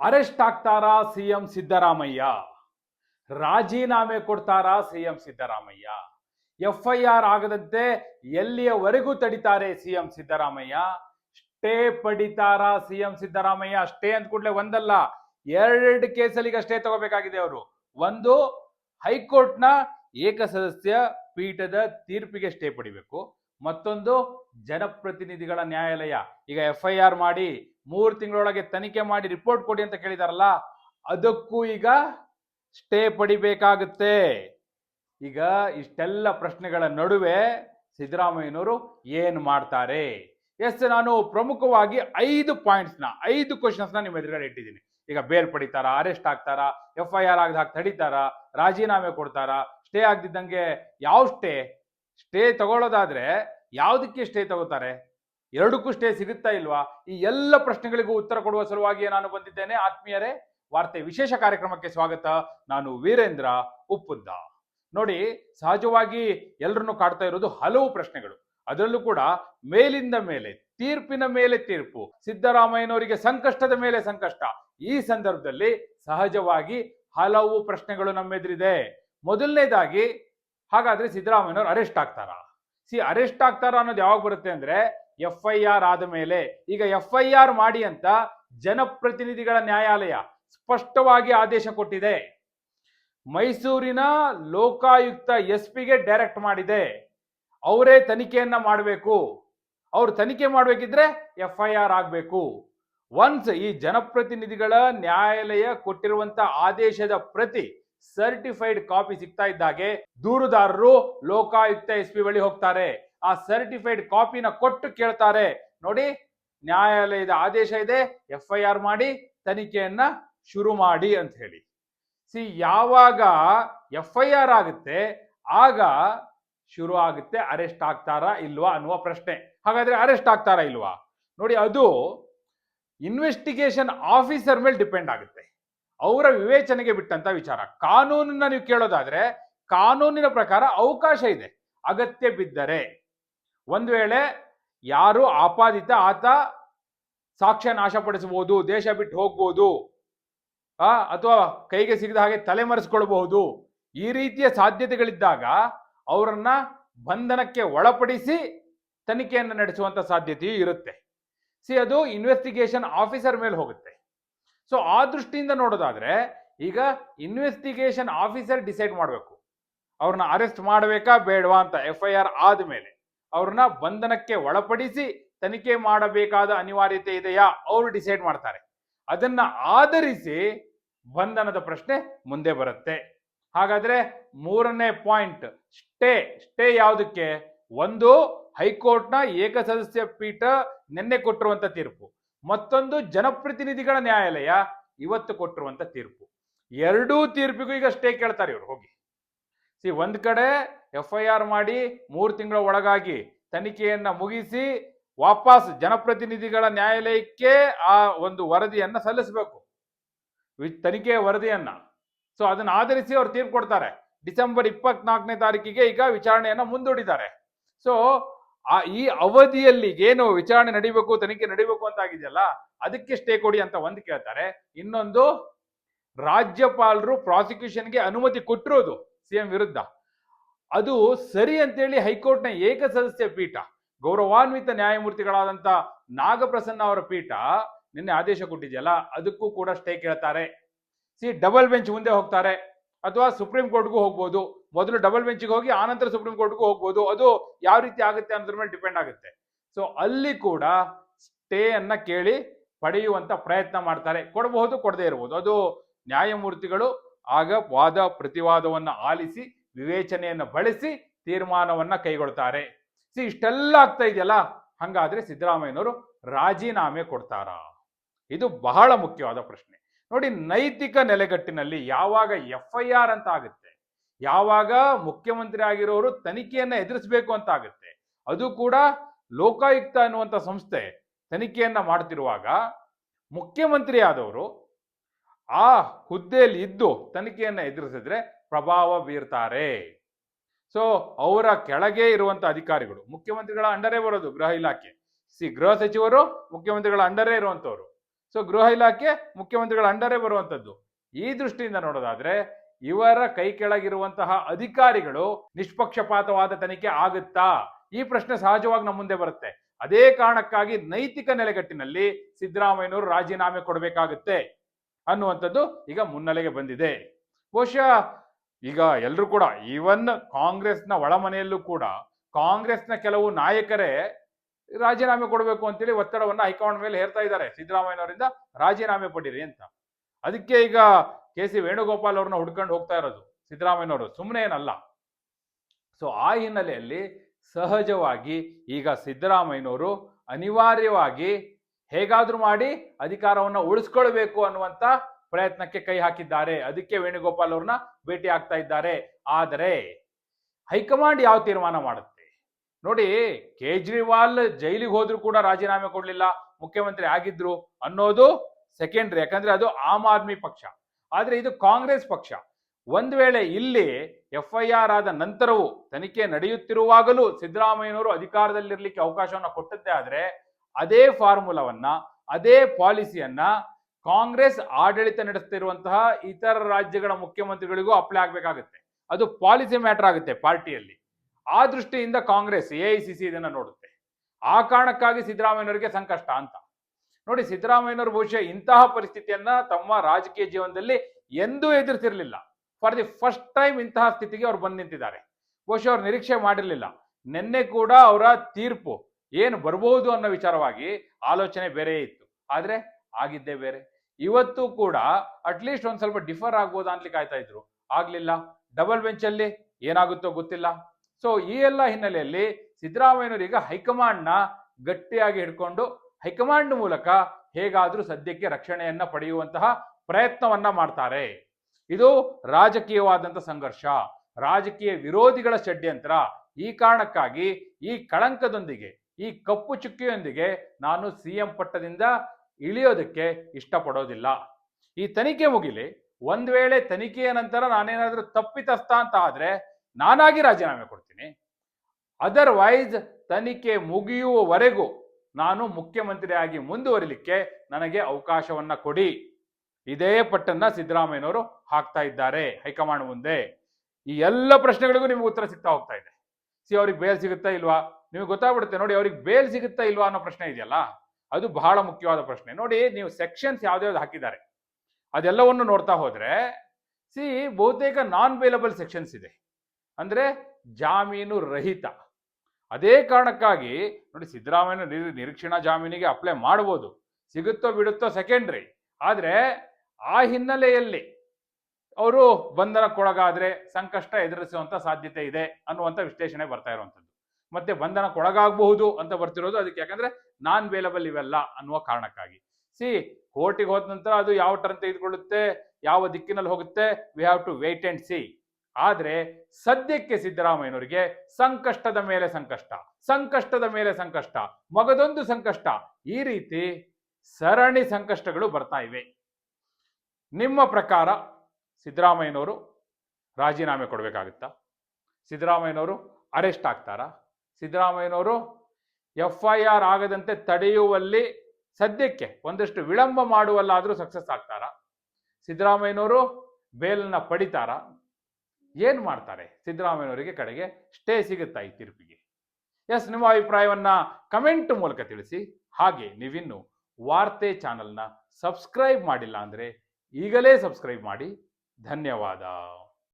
Arrest ಆಗ್ತಾರಾ CM Siddaramaiah? ರಾಜೀನಾಮೆ ಕೊಡ್ತಾರಾ CM Siddaramaiah? F I R ಆಗದಂತೆ ಎಲ್ಲಿಯವರೆಗೂ ತಡಿತಾರೆ ಸಿಎಂ ಸಿದ್ದರಾಮಯ್ಯ? ಸ್ಟೇ ಪಡಿತಾರಾ ಸಿಎಂ ಸಿದ್ದರಾಮಯ್ಯ? ಸ್ಟೇ ಅಂದ ಕೂಡಲೇ ಒಂದಲ್ಲ ಎರಡು ಕೇಸಲ್ಲಿ ಸ್ಟೇ ತಗೋಬೇಕಾಗಿದೆ ಅವರು. ಒಂದು, ಹೈಕೋರ್ಟ್ನ ಏಕಸದಸ್ಯ ಪೀಠದ ತೀರ್ಪಿಗೆ ಸ್ಟೇ ಪಡಿಬೇಕು. ಮತ್ತೊಂದು, ಜನಪ್ರತಿನಿಧಿಗಳ ನ್ಯಾಯಾಲಯ. ಈಗ ಎಫ್ ಐ ಆರ್ ಮಾಡಿ ಮೂರು ತಿಂಗಳೊಳಗೆ ತನಿಖೆ ಮಾಡಿ ರಿಪೋರ್ಟ್ ಕೊಡಿ ಅಂತ ಕೇಳಿದಾರಲ್ಲ, ಅದಕ್ಕೂ ಈಗ ಸ್ಟೇ ಪಡಿಬೇಕಾಗುತ್ತೆ. ಈಗ ಇಷ್ಟೆಲ್ಲ ಪ್ರಶ್ನೆಗಳ ನಡುವೆ ಸಿದ್ದರಾಮಯ್ಯನವರು ಏನು ಮಾಡ್ತಾರೆ? ಎಸ್, ನಾನು ಪ್ರಮುಖವಾಗಿ ಐದು ಪಾಯಿಂಟ್ಸ್ನ ಐದು ಕ್ವಶನ್ಸ್ನ ನಿಮ್ಮ ಎದುರುಗಡೆ ಇಟ್ಟಿದ್ದೀನಿ. ಈಗ ಬೇಲ್ ಪಡಿತಾರಾ ಅರೆಸ್ಟ್ ಆಗ್ತಾರಾ ಎಫ್ ಐ ಆರ್ ಆಗದ ಹಾಗೆ ತಡಿತಾರಾ, ರಾಜೀನಾಮೆ ಕೊಡ್ತಾರಾ ಸ್ಟೇ ಆಗದಿದ್ದಂಗೆ ಯಾವ ಸ್ಟೇ ಸ್ಟೇ ತಗೊಳ್ಳೋದಾದ್ರೆ ಯಾವುದಕ್ಕೆ ಸ್ಟೇ ತಗೋತಾರೆ? ಎರಡಕ್ಕೂ ಸ್ಟೇ ಸಿಗುತ್ತಾ ಇಲ್ವಾ? ಈ ಎಲ್ಲ ಪ್ರಶ್ನೆಗಳಿಗೂ ಉತ್ತರ ಕೊಡುವ ಸಲುವಾಗಿ ನಾನು ಬಂದಿದ್ದೇನೆ. ಆತ್ಮೀಯರೇ, ವಾರ್ತೆ ವಿಶೇಷ ಕಾರ್ಯಕ್ರಮಕ್ಕೆ ಸ್ವಾಗತ. ನಾನು ವೀರೇಂದ್ರ ಉಪ್ಪುದ್ದ ನೋಡಿ, ಸಹಜವಾಗಿ ಎಲ್ಲರನ್ನು ಕಾಡ್ತಾ ಇರೋದು ಹಲವು ಪ್ರಶ್ನೆಗಳು. ಅದರಲ್ಲೂ ಕೂಡ ಮೇಲಿಂದ ಮೇಲೆ, ತೀರ್ಪಿನ ಮೇಲೆ ತೀರ್ಪು, ಸಿದ್ದರಾಮಯ್ಯನವರಿಗೆ ಸಂಕಷ್ಟದ ಮೇಲೆ ಸಂಕಷ್ಟ. ಈ ಸಂದರ್ಭದಲ್ಲಿ ಸಹಜವಾಗಿ ಹಲವು ಪ್ರಶ್ನೆಗಳು ನಮ್ಮೆದುರಿದೆ. ಮೊದಲನೇದಾಗಿ, ಹಾಗಾದ್ರೆ ಸಿದ್ದರಾಮಯ್ಯನವರು ಅರೆಸ್ಟ್ ಆಗ್ತಾರಾ? ಸಿ, ಅರೆಸ್ಟ್ ಆಗ್ತಾರಾ ಅನ್ನೋದು ಯಾವಾಗ ಬರುತ್ತೆ ಅಂದ್ರೆ ಎಫ್ ಐ ಆರ್ ಆದ ಮೇಲೆ ಈಗ ಎಫ್ ಐ ಆರ್ ಮಾಡಿ ಅಂತ ಜನಪ್ರತಿನಿಧಿಗಳ ನ್ಯಾಯಾಲಯ ಸ್ಪಷ್ಟವಾಗಿ ಆದೇಶ ಕೊಟ್ಟಿದೆ. ಮೈಸೂರಿನ ಲೋಕಾಯುಕ್ತ ಎಸ್ ಪಿಗೆ ಡೈರೆಕ್ಟ್ ಮಾಡಿದೆ. ಅವರೇ ತನಿಖೆಯನ್ನ ಮಾಡಬೇಕು. ಅವ್ರು ತನಿಖೆ ಮಾಡಬೇಕಿದ್ರೆ ಎಫ್ ಐ ಆರ್ ಆಗಬೇಕು. ಒನ್ಸ್ ಈ ಜನಪ್ರತಿನಿಧಿಗಳ ನ್ಯಾಯಾಲಯ ಕೊಟ್ಟಿರುವಂತ ಆದೇಶದ ಪ್ರತಿ ಸರ್ಟಿಫೈಡ್ ಕಾಪಿ ಸಿಗ್ತಾ ಇದ್ದಾಗೆ ದೂರುದಾರರು ಲೋಕಾಯುಕ್ತ ಎಸ್ ಪಿ ಬಳಿ ಹೋಗ್ತಾರೆ. ಆ ಸರ್ಟಿಫೈಡ್ ಕಾಪಿನ ಕೊಟ್ಟು ಕೇಳ್ತಾರೆ. ನೋಡಿ, ನ್ಯಾಯಾಲಯದ ಆದೇಶ ಇದೆ ಎಫ್ ಐ ಆರ್ ಮಾಡಿ, ತನಿಖೆಯನ್ನ ಶುರು ಮಾಡಿ ಅಂತ ಹೇಳಿ. ಸಿ ಯಾವಾಗ ಎಫ್ ಐ ಆರ್ ಆಗುತ್ತೆ, ಆಗ ಶುರು ಆಗುತ್ತೆ ಅರೆಸ್ಟ್ ಆಗ್ತಾರಾ ಇಲ್ವಾ ಅನ್ನುವ ಪ್ರಶ್ನೆ. ಹಾಗಾದ್ರೆ ಅರೆಸ್ಟ್ ಆಗ್ತಾರಾ ಇಲ್ವಾ? ನೋಡಿ, ಅದು ಇನ್ವೆಸ್ಟಿಗೇಷನ್ ಆಫೀಸರ್ ಮೇಲೆ ಡಿಪೆಂಡ್ ಆಗುತ್ತೆ. ಅವರ ವಿವೇಚನೆಗೆ ಬಿಟ್ಟಂತ ವಿಚಾರ. ಕಾನೂನನ್ನ ನೀವು ಕೇಳೋದಾದ್ರೆ, ಕಾನೂನಿನ ಪ್ರಕಾರ ಅವಕಾಶ ಇದೆ. ಅಗತ್ಯ ಬಿದ್ದರೆ. ಒಂದ್ ವೇಳೆ ಯಾರು ಆಪಾದಿತ ಆತ ಸಾಕ್ಷ್ಯ ನಾಶಪಡಿಸಬಹುದು, ದೇಶ ಬಿಟ್ಟು ಹೋಗ್ಬೋದು, ಆ, ಅಥವಾ ಕೈಗೆ ಸಿಗದ ಹಾಗೆ ತಲೆಮರೆಸ್ಕೊಳ್ಬಹುದು ಈ ರೀತಿಯ ಸಾಧ್ಯತೆಗಳಿದ್ದಾಗ ಅವರನ್ನ ಬಂಧನಕ್ಕೆ ಒಳಪಡಿಸಿ ತನಿಖೆಯನ್ನು ನಡೆಸುವಂತ ಸಾಧ್ಯತೆಯೂ ಇರುತ್ತೆ. ಸಿ, ಅದು ಇನ್ವೆಸ್ಟಿಗೇಷನ್ ಆಫೀಸರ್ ಮೇಲೆ ಹೋಗುತ್ತೆ. ಸೊ, ಆ ದೃಷ್ಟಿಯಿಂದ ನೋಡೋದಾದ್ರೆ ಈಗ ಇನ್ವೆಸ್ಟಿಗೇಷನ್ ಆಫೀಸರ್ ಡಿಸೈಡ್ ಮಾಡಬೇಕು. ಅವ್ರನ್ನ ಅರೆಸ್ಟ್ ಮಾಡಬೇಕಾ ಬೇಡವಾ ಅಂತ ಎಫ್ ಐ ಆರ್ ಆದ್ಮೇಲೆ. ಅವ್ರನ್ನ ಬಂಧನಕ್ಕೆ ಒಳಪಡಿಸಿ ತನಿಖೆ ಮಾಡಬೇಕಾದ ಅನಿವಾರ್ಯತೆ ಇದೆಯಾ? ಅವರು ಡಿಸೈಡ್ ಮಾಡ್ತಾರೆ. ಅದನ್ನ ಆಧರಿಸಿ ಬಂಧನದ ಪ್ರಶ್ನೆ ಮುಂದೆ ಬರುತ್ತೆ. ಹಾಗಾದ್ರೆ ಮೂರನೇ ಪಾಯಿಂಟ್, ಸ್ಟೇ ಸ್ಟೇ ಯಾವುದಕ್ಕೆ? ಒಂದು, ಹೈಕೋರ್ಟ್ನ ಏಕಸದಸ್ಯ ಪೀಠ ನಿನ್ನೆ ಕೊಟ್ಟಿರುವಂತ ತೀರ್ಪು. ಮತ್ತೊಂದು, ಜನಪ್ರತಿನಿಧಿಗಳ ನ್ಯಾಯಾಲಯ ಇವತ್ತು ಕೊಟ್ಟಿರುವಂತ ತೀರ್ಪು. ಎರಡೂ ತೀರ್ಪಿಗೂ ಈಗ ಸ್ಟೇ ಕೇಳ್ತಾರೆ ಇವರು, ಹೋಗಿ. ಸಿ, ಒಂದ್ ಕಡೆ ಎಫ್ ಐ ಆರ್ ಮಾಡಿ ಮೂರು ತಿಂಗಳ ಒಳಗಾಗಿ ತನಿಖೆಯನ್ನ ಮುಗಿಸಿ ವಾಪಸ್ ಜನಪ್ರತಿನಿಧಿಗಳ ನ್ಯಾಯಾಲಯಕ್ಕೆ ಆ ಒಂದು ವರದಿಯನ್ನ ಸಲ್ಲಿಸಬೇಕು. ತನಿಖೆಯ ವರದಿಯನ್ನ. ಸೊ, ಅದನ್ನ ಆಧರಿಸಿ ಅವ್ರು ತೀರ್ಪು ಕೊಡ್ತಾರೆ. ಡಿಸೆಂಬರ್ ಇಪ್ಪತ್ನಾಲ್ಕನೇ ತಾರೀಕಿಗೆ ಈಗ ವಿಚಾರಣೆಯನ್ನ ಮುಂದೂಡಿದ್ದಾರೆ. ಸೊ, ಆ ಈ ಅವಧಿಯಲ್ಲಿ ಏನು ವಿಚಾರಣೆ ನಡಿಬೇಕು, ತನಿಖೆ ನಡಿಬೇಕು ಅಂತ ಆಗಿದೆಯಲ್ಲ ಅದಕ್ಕೆ ಸ್ಟೇ ಕೊಡಿ ಅಂತ ಒಂದು ಕೇಳ್ತಾರೆ. ಇನ್ನೊಂದು, ರಾಜ್ಯಪಾಲರು ಪ್ರಾಸಿಕ್ಯೂಷನ್ಗೆ ಅನುಮತಿ ಕೊಟ್ಟಿರೋದು ಸಿಎಂ ವಿರುದ್ಧ. ಅದು ಸರಿ ಅಂತೇಳಿ ಹೈಕೋರ್ಟ್ನ ಏಕಸದಸ್ಯ ಪೀಠ, ಗೌರವಾನ್ವಿತ ನ್ಯಾಯಮೂರ್ತಿಗಳಾದಂತ ನಾಗಪ್ರಸನ್ನ ಅವರ ಪೀಠ ನಿನ್ನೆ ಆದೇಶ ಕೊಟ್ಟಿದೆಯಲ್ಲ, ಅದಕ್ಕೂ ಕೂಡ ಸ್ಟೇ ಕೇಳ್ತಾರೆ. ಸಿ ಡಬಲ್ ಬೆಂಚ್ ಮುಂದೆ ಹೋಗ್ತಾರೆ, ಅಥವಾ ಸುಪ್ರೀಂ ಕೋರ್ಟ್ಗೂ ಹೋಗ್ಬೋದು. ಮೊದಲು ಡಬಲ್ ಬೆಂಚ್ಗೆ ಹೋಗಿ ಆನಂತರ ಸುಪ್ರೀಂ ಕೋರ್ಟ್ಗೂ ಹೋಗ್ಬೋದು. ಅದು ಯಾವ ರೀತಿ ಆಗುತ್ತೆ ಅನ್ನೋದ್ರ ಮೇಲೆ ಡಿಪೆಂಡ್ ಆಗುತ್ತೆ. ಸೊ, ಅಲ್ಲಿ ಕೂಡ ಸ್ಟೇ ಅನ್ನ ಕೇಳಿ ಪಡೆಯುವಂತ ಪ್ರಯತ್ನ ಮಾಡ್ತಾರೆ. ಕೊಡಬಹುದು, ಕೊಡದೇ ಇರಬಹುದು. ಅದು ನ್ಯಾಯಮೂರ್ತಿಗಳು ಆಗ ವಾದ ಪ್ರತಿವಾದವನ್ನ ಆಲಿಸಿ ವಿವೇಚನೆಯನ್ನ ಬಳಸಿ ತೀರ್ಮಾನವನ್ನ ಕೈಗೊಳ್ತಾರೆ. ಸಿ, ಇಷ್ಟೆಲ್ಲ ಆಗ್ತಾ ಇದೆಯಲ್ಲ? ಹಂಗಾದ್ರೆ ಸಿದ್ದರಾಮಯ್ಯನವರು ರಾಜೀನಾಮೆ ಕೊಡ್ತಾರಾ? ಇದು ಬಹಳ ಮುಖ್ಯವಾದ ಪ್ರಶ್ನೆ. ನೋಡಿ, ನೈತಿಕ ನೆಲೆಗಟ್ಟಿನಲ್ಲಿ ಯಾವಾಗ ಎಫ್ ಐ ಆರ್ ಅಂತ ಆಗುತ್ತೆ, ಯಾವಾಗ ಮುಖ್ಯಮಂತ್ರಿ ಆಗಿರೋರು ತನಿಖೆಯನ್ನ ಎದುರಿಸಬೇಕು ಅಂತ ಆಗುತ್ತೆ, ಅದು ಕೂಡ ಲೋಕಾಯುಕ್ತ ಅನ್ನುವಂಥ ಸಂಸ್ಥೆ ತನಿಖೆಯನ್ನ ಮಾಡ್ತಿರುವಾಗ ಮುಖ್ಯಮಂತ್ರಿ ಆದವರು ಆ ಹುದ್ದೆಯಲ್ಲಿ ಇದ್ದು ತನಿಖೆಯನ್ನ ಎದುರಿಸಿದ್ರೆ ಪ್ರಭಾವ ಬೀರ್ತಾರೆ. ಸೊ ಅವರ ಕೆಳಗೆ ಇರುವಂತ ಅಧಿಕಾರಿಗಳು, ಮುಖ್ಯಮಂತ್ರಿಗಳ ಅಂಡರೇ ಬರೋದು ಗೃಹ ಇಲಾಖೆ. ಸಿ, ಗೃಹ ಸಚಿವರು, ಮುಖ್ಯಮಂತ್ರಿಗಳ ಅಂಡರೇ ಇರುವಂತವ್ರು. ಸೊ ಗೃಹ ಇಲಾಖೆ, ಮುಖ್ಯಮಂತ್ರಿಗಳ ಅಂಡರೇ ಬರುವಂತದ್ದು. ಈ ದೃಷ್ಟಿಯಿಂದ ನೋಡೋದಾದ್ರೆ, ಇವರ ಕೈ ಕೆಳಗಿರುವಂತಹ ಅಧಿಕಾರಿಗಳು ನಿಷ್ಪಕ್ಷಪಾತವಾದ ತನಿಖೆ ಆಗುತ್ತಾ? ಈ ಪ್ರಶ್ನೆ ಸಹಜವಾಗಿ ನಮ್ಮ ಮುಂದೆ ಬರುತ್ತೆ. ಅದೇ ಕಾರಣಕ್ಕಾಗಿ ನೈತಿಕ ನೆಲೆಗಟ್ಟಿನಲ್ಲಿ ಸಿದ್ದರಾಮಯ್ಯನವರು ರಾಜೀನಾಮೆ ಕೊಡಬೇಕಾಗುತ್ತೆ ಅನ್ನುವಂಥದ್ದು ಈಗ ಮುನ್ನೆಲೆಗೆ ಬಂದಿದೆ. ಬಹುಶಃ ಈಗ ಎಲ್ಲರೂ ಕೂಡ ಈವನ್ ಕಾಂಗ್ರೆಸ್ನ ಒಳಮನೆಯಲ್ಲೂ ಕೂಡ, ಕಾಂಗ್ರೆಸ್ನ ಕೆಲವು ನಾಯಕರೇ ರಾಜೀನಾಮೆ ಕೊಡಬೇಕು ಅಂತೇಳಿ ಒತ್ತಡವನ್ನ ಹೈಕಮಾಂಡ್ ಮೇಲೆ ಹೇರ್ತಾ ಇದ್ದಾರೆ, ಸಿದ್ದರಾಮಯ್ಯನವರಿಂದ ರಾಜೀನಾಮೆ ಪಡೀರಿ ಅಂತ. ಅದಕ್ಕೆ ಈಗ ಕೆ ಸಿ ವೇಣುಗೋಪಾಲ್ ಅವ್ರನ್ನ ಹುಡ್ಕೊಂಡು ಹೋಗ್ತಾ ಇರೋದು, ಸಿದ್ದರಾಮಯ್ಯನವರು ಸುಮ್ಮನೆ ಏನಲ್ಲ. ಸೊ ಆ ಹಿನ್ನೆಲೆಯಲ್ಲಿ ಸಹಜವಾಗಿ ಈಗ ಸಿದ್ದರಾಮಯ್ಯನವರು ಅನಿವಾರ್ಯವಾಗಿ ಹೇಗಾದ್ರೂ ಮಾಡಿ ಅಧಿಕಾರವನ್ನ ಉಳಿಸ್ಕೊಳ್ಬೇಕು ಅನ್ನುವಂತ ಪ್ರಯತ್ನಕ್ಕೆ ಕೈ ಹಾಕಿದ್ದಾರೆ. ಅದಕ್ಕೆ ವೇಣುಗೋಪಾಲ್ ಅವ್ರನ್ನ ಭೇಟಿ ಆಗ್ತಾ ಇದ್ದಾರೆ. ಆದರೆ ಹೈಕಮಾಂಡ್ ಯಾವ ತೀರ್ಮಾನ ಮಾಡುತ್ತೆ? ನೋಡಿ, ಕೇಜ್ರಿವಾಲ್ ಜೈಲಿಗೆ ಹೋದ್ರು ಕೂಡ ರಾಜೀನಾಮೆ ಕೊಡ್ಲಿಲ್ಲ. ಮುಖ್ಯಮಂತ್ರಿ ಆಗಿದ್ರು ಅನ್ನೋದು ಸೆಕೆಂಡ್ರಿ ಯಾಕಂದ್ರೆ ಅದು ಆಮ್ ಆದ್ಮಿ ಪಕ್ಷ. ಆದ್ರೆ ಇದು ಕಾಂಗ್ರೆಸ್ ಪಕ್ಷ. ಒಂದ್ ವೇಳೆ ಇಲ್ಲಿ ಎಫ್ ಐ ಆರ್ ಆದ ನಂತರವೂ ತನಿಖೆ ನಡೆಯುತ್ತಿರುವಾಗಲೂ ಸಿದ್ದರಾಮಯ್ಯನವರು ಅಧಿಕಾರದಲ್ಲಿರ್ಲಿಕ್ಕೆ ಅವಕಾಶವನ್ನ ಕೊಟ್ಟದ್ದೇ ಆದ್ರೆ, ಅದೇ ಫಾರ್ಮುಲಾವನ್ನ ಅದೇ ಪಾಲಿಸಿಯನ್ನ ಕಾಂಗ್ರೆಸ್ ಆಡಳಿತ ನಡೆಸ್ತಿರುವಂತಹ ಇತರ ರಾಜ್ಯಗಳ ಮುಖ್ಯಮಂತ್ರಿಗಳಿಗೂ ಅಪ್ಲೈ ಆಗಬೇಕಾಗುತ್ತೆ. ಅದು ಪಾಲಿಸಿ ಮ್ಯಾಟರ್ ಆಗುತ್ತೆ ಪಾರ್ಟಿಯಲ್ಲಿ. ಆ ದೃಷ್ಟಿಯಿಂದ Congress A I C C ಇದನ್ನ ನೋಡುತ್ತೆ. ಆ ಕಾರಣಕ್ಕಾಗಿ ಸಿದ್ದರಾಮಯ್ಯನವರಿಗೆ ಸಂಕಷ್ಟ ಅಂತ. ನೋಡಿ, ಸಿದ್ದರಾಮಯ್ಯನವರು ಬಹುಶಃ ಇಂತಹ ಪರಿಸ್ಥಿತಿಯನ್ನ ತಮ್ಮ ರಾಜಕೀಯ ಜೀವನದಲ್ಲಿ ಎಂದೂ ಎದುರಿಸಿರಲಿಲ್ಲ. ಫಾರ್ ದಿ ಫಸ್ಟ್ ಟೈಮ್ ಇಂತಹ ಸ್ಥಿತಿಗೆ ಅವ್ರು ಬಂದು ನಿಂತಿದ್ದಾರೆ. ಬಹುಶಃ ಅವ್ರು ನಿರೀಕ್ಷೆ ಮಾಡಿರಲಿಲ್ಲ. ನಿನ್ನೆ ಕೂಡ ಅವರ ತೀರ್ಪು ಏನು ಬರಬಹುದು ಅನ್ನೋ ವಿಚಾರವಾಗಿ ಆಲೋಚನೆ ಬೇರೆ ಇತ್ತು. ಆದ್ರೆ ಆಗಿದ್ದೇ ಬೇರೆ. ಇವತ್ತು ಕೂಡ ಅಟ್ಲೀಸ್ಟ್ ಒಂದ್ ಸ್ವಲ್ಪ ಡಿಫರ್ ಆಗ್ಬೋದಾ ಅಂತ ಕಾಯ್ತಾ ಇದ್ರು. ಆಗ್ಲಿಲ್ಲ. ಡಬಲ್ ಬೆಂಚ್ ಅಲ್ಲಿ ಏನಾಗುತ್ತೋ ಗೊತ್ತಿಲ್ಲ. ಸೊ ಈ ಎಲ್ಲ ಹಿನ್ನೆಲೆಯಲ್ಲಿ ಸಿದ್ದರಾಮಯ್ಯನವರು ಈಗ ಹೈಕಮಾಂಡ್ನ ಗಟ್ಟಿಯಾಗಿ ಹಿಡ್ಕೊಂಡು ಹೈಕಮಾಂಡ್ ಮೂಲಕ ಹೇಗಾದ್ರೂ ಸದ್ಯಕ್ಕೆ ರಕ್ಷಣೆಯನ್ನ ಪಡೆಯುವಂತಹ ಪ್ರಯತ್ನವನ್ನ ಮಾಡ್ತಾರೆ. ಇದು ರಾಜಕೀಯವಾದಂತ ಸಂಘರ್ಷ. ರಾಜಕೀಯ ವಿರೋಧಿಗಳ ಷಡ್ಯಂತ್ರ. ಈ ಕಾರಣಕ್ಕಾಗಿ ಈ ಕಳಂಕದೊಂದಿಗೆ, ಈ ಕಪ್ಪು ಚುಕ್ಕಿಯೊಂದಿಗೆ ನಾನು ಸಿಎಂ ಪಟ್ಟದಿಂದ ಇಳಿಯೋದಕ್ಕೆ ಇಷ್ಟಪಡೋದಿಲ್ಲ. ಈ ತನಿಖೆ ಮುಗಿಲಿ, ಒಂದ್ ವೇಳೆ ತನಿಖೆಯ ನಂತರ ನಾನೇನಾದ್ರೂ ತಪ್ಪಿತಸ್ಥ ಅಂತ ಆದ್ರೆ ನಾನಾಗಿ ರಾಜೀನಾಮೆ ಕೊಡ್ತೀನಿ. ಅದರ್ವೈಸ್ ತನಿಖೆ ಮುಗಿಯುವವರೆಗೂ ನಾನು ಮುಖ್ಯಮಂತ್ರಿಯಾಗಿ ಮುಂದುವರಿಲಿಕ್ಕೆ ನನಗೆ ಅವಕಾಶವನ್ನ ಕೊಡಿ. ಇದೇ ಪಟ್ಟನ್ನ ಸಿದ್ದರಾಮಯ್ಯನವರು ಹಾಕ್ತಾ ಇದ್ದಾರೆ ಹೈಕಮಾಂಡ್ ಮುಂದೆ. ಈ ಎಲ್ಲ ಪ್ರಶ್ನೆಗಳಿಗೂ ನಿಮ್ಗೆ ಉತ್ತರ ಸಿಗ್ತಾ ಹೋಗ್ತಾ ಇದೆ. ಸಿ, ಅವ್ರಿಗೆ ಬೇಲ್ ಸಿಗುತ್ತಾ ಇಲ್ವಾ? ನಿಮ್ಗೆ ಗೊತ್ತಾಗ್ಬಿಡುತ್ತೆ ನೋಡಿ, ಅವ್ರಿಗೆ ಬೇಲ್ ಸಿಗುತ್ತಾ ಇಲ್ವಾ ಅನ್ನೋ ಪ್ರಶ್ನೆ ಇದೆಯಲ್ಲ? ಅದು ಬಹಳ ಮುಖ್ಯವಾದ ಪ್ರಶ್ನೆ. ನೋಡಿ, ನೀವು ಸೆಕ್ಷನ್ಸ್ ಯಾವ್ದ್ಯಾವ್ದು ಹಾಕಿದ್ದಾರೆ. ಅದೆಲ್ಲವನ್ನು ನೋಡ್ತಾ ಹೋದ್ರೆ ಸಿ ಬಹುತೇಕ ನಾನ್ ಬೇಲಬಲ್ ಸೆಕ್ಷನ್ಸ್ ಇದೆ. ಅಂದ್ರೆ ಜಾಮೀನು ರಹಿತ. ಅದೇ ಕಾರಣಕ್ಕಾಗಿ, ನೋಡಿ, ಸಿದ್ದರಾಮಯ್ಯ ನಿರ್- ನಿರೀಕ್ಷಣಾ ಜಾಮೀನಿಗೆ ಅಪ್ಲೈ ಮಾಡ್ಬೋದು. ಸಿಗುತ್ತೋ ಬಿಡುತ್ತೋ ಸೆಕೆಂಡ್ರಿ ಆದ್ರೆ, ಆ ಹಿನ್ನೆಲೆಯಲ್ಲಿ ಅವರು ಬಂಧನಕ್ಕೊಳಗಾದ್ರೆ ಸಂಕಷ್ಟ ಎದುರಿಸುವಂತ ಸಾಧ್ಯತೆ ಇದೆ ಅನ್ನುವಂಥ ವಿಶ್ಲೇಷಣೆ ಬರ್ತಾ ಇರುವಂಥದ್ದು ಮತ್ತೆ ಬಂಧನಕ್ಕೊಳಗಾಗಬಹುದು ಅಂತ ಬರ್ತಿರೋದು ಅದಕ್ಕೆ. ಯಾಕಂದ್ರೆ ನಾನ್ ವೇಲಬಲ್ ಇವೆಲ್ಲ ಅನ್ನುವ ಕಾರಣಕ್ಕಾಗಿ. ಸಿ ಕೋರ್ಟಿಗೆ ಹೋದ ನಂತರ ಅದು ಯಾವ ಟರ್ನ್ ತೆಗೆದುಕೊಳ್ಳುತ್ತೆ, ಯಾವ ದಿಕ್ಕಿನಲ್ಲಿ ಹೋಗುತ್ತೆ we have to wait and see ಆದ್ರೆ ಸದ್ಯಕ್ಕೆ ಸಿದ್ದರಾಮಯ್ಯನವರಿಗೆ ಸಂಕಷ್ಟದ ಮೇಲೆ ಸಂಕಷ್ಟ, ಸಂಕಷ್ಟದ ಮೇಲೆ ಸಂಕಷ್ಟ, ಮಗದೊಂದು ಸಂಕಷ್ಟ. ಈ ರೀತಿ ಸರಣಿ ಸಂಕಷ್ಟಗಳು ಬರ್ತಾ ಇವೆ. ನಿಮ್ಮ ಪ್ರಕಾರ ಸಿದ್ದರಾಮಯ್ಯನವರು ರಾಜೀನಾಮೆ ಕೊಡಬೇಕಾಗುತ್ತಾ? ಸಿದ್ದರಾಮಯ್ಯನವರು ಅರೆಸ್ಟ್ ಆಗ್ತಾರಾ? ಸಿದ್ದರಾಮಯ್ಯನವರು ಎಫ್ ಐ ಆರ್ ಆಗದಂತೆ ತಡೆಯುವಲ್ಲಿ ಸದ್ಯಕ್ಕೆ ಒಂದಷ್ಟು ವಿಳಂಬ ಮಾಡುವಲ್ಲಾದರೂ ಸಕ್ಸಸ್ ಆಗ್ತಾರಾ? ಸಿದ್ದರಾಮಯ್ಯನವರು ಬೇಲನ್ನ ಪಡಿತಾರ? ಏನು ಮಾಡ್ತಾರೆ ಸಿದ್ದರಾಮಯ್ಯನವರಿಗೆ ಕಡೆಗೆ? ಸ್ಟೇ ಸಿಗುತ್ತಾ ಈ ತೀರ್ಪಿಗೆ? ಎಸ್, ನಿಮ್ಮ ಅಭಿಪ್ರಾಯವನ್ನ ಕಮೆಂಟ್ ಮೂಲಕ ತಿಳಿಸಿ. ಹಾಗೆ ನೀವಿನ್ನು ವಾರ್ತೆ ಚಾನಲ್ನ ಸಬ್ಸ್ಕ್ರೈಬ್ ಮಾಡಿಲ್ಲ ಅಂದ್ರೆ ಈಗಲೇ ಸಬ್ಸ್ಕ್ರೈಬ್ ಮಾಡಿ. ಧನ್ಯವಾದ.